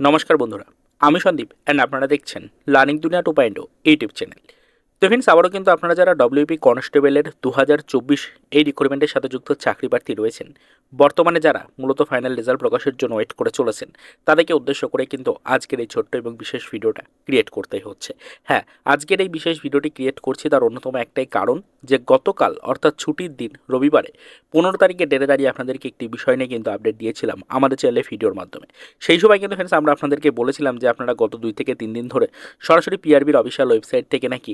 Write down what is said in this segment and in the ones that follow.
নমস্কার বন্ধুরা আমি সন্দীপ অ্যান্ড আপনারা দেখছেন learning Duniya two point YouTube channel তো ফ্রেন্ডস আবারও কিন্তু আপনারা যারা ডব্লিউপি কনস্টেবলের দু হাজার চব্বিশ এই রিক্রুটমেন্টের সাথে যুক্ত চাকরি প্রার্থী রয়েছেন, বর্তমানে যারা মূলত ফাইনাল রেজাল্ট প্রকাশের জন্য ওয়েট করে চলেছেন, তাদেরকে উদ্দেশ্য করে কিন্তু আজকের এই ছোট্ট এবং বিশেষ ভিডিওটা ক্রিয়েট করতেই হচ্ছে। হ্যাঁ আজকের এই বিশেষ ভিডিওটি ক্রিয়েট করছি তার অন্যতম একটাই কারণ যে গতকাল, অর্থাৎ ছুটির দিন রবিবারে পনেরো তারিখে ডেটে দাঁড়িয়ে আপনাদেরকে একটি বিষয় নিয়ে কিন্তু আপডেট দিয়েছিলাম আমাদের চ্যানেলে ভিডিওর মাধ্যমে। সেই সময় কিন্তু ফ্রেন্ডস আমরা আপনাদেরকে বলেছিলাম যে আপনারা গত দুই থেকে তিন দিন ধরে সরাসরি পিআরবির অফিসিয়াল ওয়েবসাইট থেকে নাকি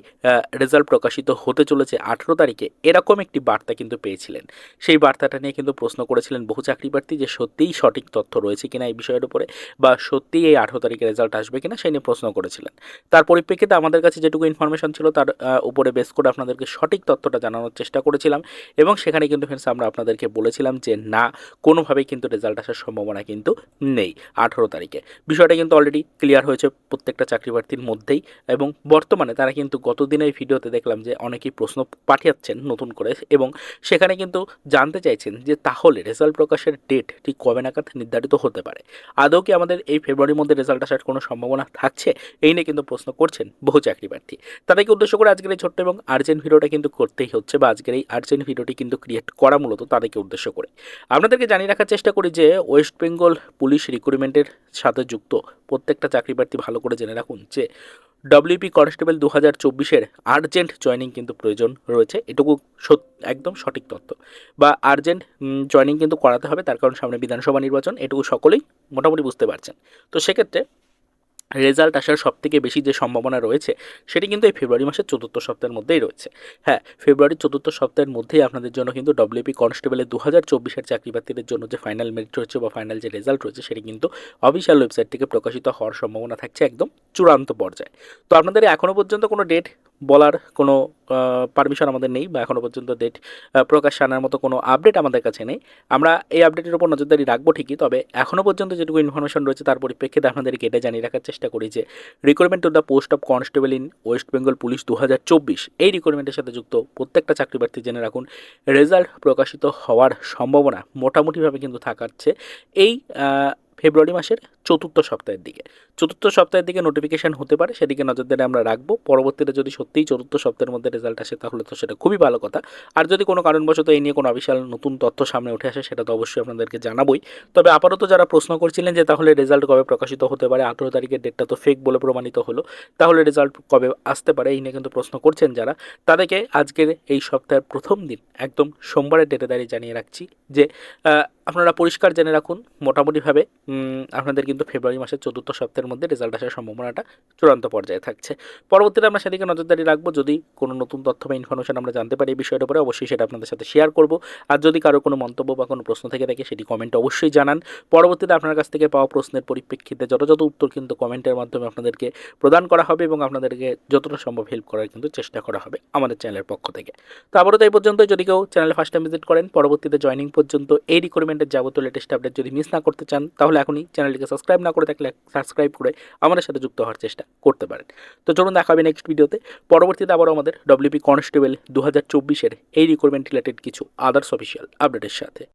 রেজাল্ট প্রকাশিত হতে চলেছে আঠেরো তারিখে। এরকম একটি বার্তা কিন্তু পেয়েছিলেন। সেই বার্তাটা নিয়ে কিন্তু প্রশ্ন করেছিলেন বহু চাকরি প্রার্থী যে সত্যিই সঠিক তথ্য রয়েছে কিনা এই বিষয়ের উপরে বা সত্যিই এই আঠেরো তারিখে রেজাল্ট আসবে কিনা সেই নিয়ে প্রশ্ন করেছিলেন। তার পরিপ্রেক্ষিতে আমাদের কাছে যেটুকু ইনফরমেশন ছিল তার উপরে বেস করে আপনাদেরকে সঠিক তথ্যটা জানানোর চেষ্টা করেছিলাম এবং সেখানে কিন্তু ফ্রেন্ডস আমরা আপনাদেরকে বলেছিলাম যে না, কোনোভাবেই কিন্তু রেজাল্ট আসার সম্ভাবনা কিন্তু নেই আঠেরো তারিখে। বিষয়টা কিন্তু অলরেডি ক্লিয়ার হয়েছে প্রত্যেকটা চাকরি প্রার্থীর মধ্যেই এবং বর্তমানে তারা কিন্তু গত দিনের ভিডিওতে দেখলাম যে অনেকেই প্রশ্ন পাঠিয়েছেন নতুন করে এবং সেখানে কিন্তু জানতে চাইছেন যে তাহলে রেজাল্ট প্রকাশের ডেট ঠিক কবে নাগাদ নির্ধারিত হতে পারে। আদৌ কি আমাদের এই ফেব্রুয়ারির মধ্যে রেজাল্ট আসার কোনো সম্ভাবনা থাকছে? এই নিয়ে কিন্তু প্রশ্ন করছেন বহু চাকরি প্রার্থী তাদেরকে উদ্দেশ্য করে আজকের এই ছোট্ট এবং আর্জেন্ট ভিডিওটা কিন্তু করতেই হচ্ছে বা আজকের এই আর্জেন্ট ভিডিওটি কিন্তু ক্রিয়েট করা মূলত তাদেরকে উদ্দেশ্য করে? আপনাদেরকে জানিয়ে রাখার চেষ্টা করি যে ওয়েস্ট বেঙ্গল পুলিশ রিক্রুটমেন্টের সাথে যুক্ত প্রত্যেকটা চাকরি প্রার্থী ভালো করে জেনে রাখুন যে ডব্লিউপি কনস্টেবল দু হাজার চব্বিশের আর্জেন্ট জয়নিং কিন্তু প্রয়োজন রয়েছে। এটুকু একদম সঠিক তথ্য। বা আর্জেন্ট জয়নিং কিন্তু করাতে হবে, তার কারণ সামনে বিধানসভা নির্বাচন, এটুকু সকলেই মোটামুটি বুঝতে পারছেন। তো সেক্ষেত্রে রেজাল্ট আসার সব থেকে বেশি যে সম্ভাবনা রয়েছে, সেটি কিন্তু এই ফেব্রুয়ারি মাসের চতুর্থ সপ্তাহের মধ্যেই রয়েছে। হ্যাঁ ফেব্রুয়ারির চতুর্থ সপ্তাহের মধ্যেই আপনাদের জন্য কিন্তু ডব্লিউপি কনস্টেবলের দু হাজার চব্বিশের চাকরি প্রার্থীদের জন্য যে ফাইনাল মেরিট রয়েছে বা ফাইনাল যে রেজাল্ট রয়েছে, সেটি কিন্তু অফিসিয়াল ওয়েবসাইট থেকে প্রকাশিত হওয়ার সম্ভাবনা থাকছে একদম চূড়ান্ত পর্যায়ে। তো আপনাদের এখনও পর্যন্ত কোনো ডেট বলার কোনো পারমিশন আমাদের নেই বা এখনও পর্যন্ত ডেট প্রকাশ আনার মতো কোনো আপডেট আমাদের কাছে নেই। আমরা এই আপডেটের উপর নজরদারি রাখব ঠিকই, তবে এখনও পর্যন্ত যেটুকু ইনফরমেশন রয়েছে তার পরিপ্রেক্ষিতে আপনাদেরকে এটা জানিয়ে রাখার চেষ্টা করি যে recruitment to the post of constable in West Bengal police দু হাজার চব্বিশ, এই রিক্রুটমেন্টের সাথে যুক্ত প্রত্যেকটা চাকরি প্রার্থী জেনে রাখুন রেজাল্ট প্রকাশিত হওয়ার সম্ভাবনা মোটামুটিভাবে কিন্তু থাকাচ্ছে। এই ফেব্রুয়ারি মাসের চতুর্থ সপ্তাহের দিকে। চতুর্থ সপ্তাহের দিকে নোটিফিকেশান হতে পারে, সেদিকে নজর নজরদারি আমরা রাখব। পরবর্তীতে যদি সত্যিই চতুর্থ সপ্তাহের মধ্যে রেজাল্ট আসে, তাহলে তো সেটা খুবই ভালো কথা। আর যদি কোনো কারণবশত এই নিয়ে কোনো অফিসিয়াল নতুন তথ্য সামনে উঠে আসে, সেটা তো অবশ্যই আপনাদেরকে জানাবোই। তবে আপাতত যারা প্রশ্ন করছিলেন যে তাহলে রেজাল্ট কবে প্রকাশিত হতে পারে, আঠেরো তারিখের ডেটটা তো ফেক বলে প্রমাণিত হলো, তাহলে রেজাল্ট কবে আসতে পারে এই নিয়ে কিন্তু প্রশ্ন করছেন যারা, তাদেরকে আজকের এই সপ্তাহের প্রথম দিন, একদম সোমবারের ডেটে দাঁড়িয়ে জানিয়ে রাখছি যে আপনারা পরিষ্কার জেনে রাখুন। মোটামুটিভাবে আপনাদের কিন্তু ফেব্রুয়ারি মাসের চতুর্থ সপ্তাহের মধ্যে রেজাল্ট আসার সম্ভাবনাটা চূড়ান্ত পর্যায়ে থাকছে। পরবর্তীতে আমরা সেদিকে নজরদারি রাখব। যদি কোনো নতুন তথ্য বা ইনফরমেশন আমরা জানতে পারি এই বিষয়টার উপরে, অবশ্যই সেটা আপনাদের সাথে শেয়ার করব। আর যদি কারও কোনো মন্তব্য বা কোনো প্রশ্ন থেকে থাকে, সেটি কমেন্টে অবশ্যই জানান। পরবর্তীতে আপনার কাছ থেকে পাওয়া প্রশ্নের পরিপ্রেক্ষিতে যথাযথ উত্তর কিন্তু কমেন্টের মাধ্যমে আপনাদেরকে প্রদান করা হবে এবং আপনাদেরকে যতটা সম্ভব হেল্প করার কিন্তু চেষ্টা করা হবে আমাদের চ্যানেলের পক্ষ থেকে। তো আবারও তাই পর্যন্ত যদি কেউ চ্যানেলে ফার্স্ট টাইম ভিজিট করেন, পরবর্তীতে জয়নিং পর্যন্ত এই রিক্রুটমেন্টের যাবতীয় লেটেস্ট আপডেট যদি মিস না করতে চান, তাহলে এখনই চ্যানেলটিকে সাবস্ক্রাইব না করে থাকলে সাবস্ক্রাইব করে আমাদের সাথে যুক্ত হওয়ার চেষ্টা করতে পারেন। তো চলুন দেখা হবে নেক্সট ভিডিওতে পরবর্তীতে আবারও আমাদের ডব্লিউপি কনস্টেবল দু হাজার চব্বিশের এই রিক্রুটমেন্ট রিলেটেড কিছু আদার্স অফিসিয়াল আপডেটের সাথে।